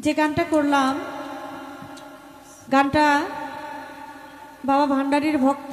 যে গানটা করলাম গানটা বাবা ভান্ডারীর ভক্ত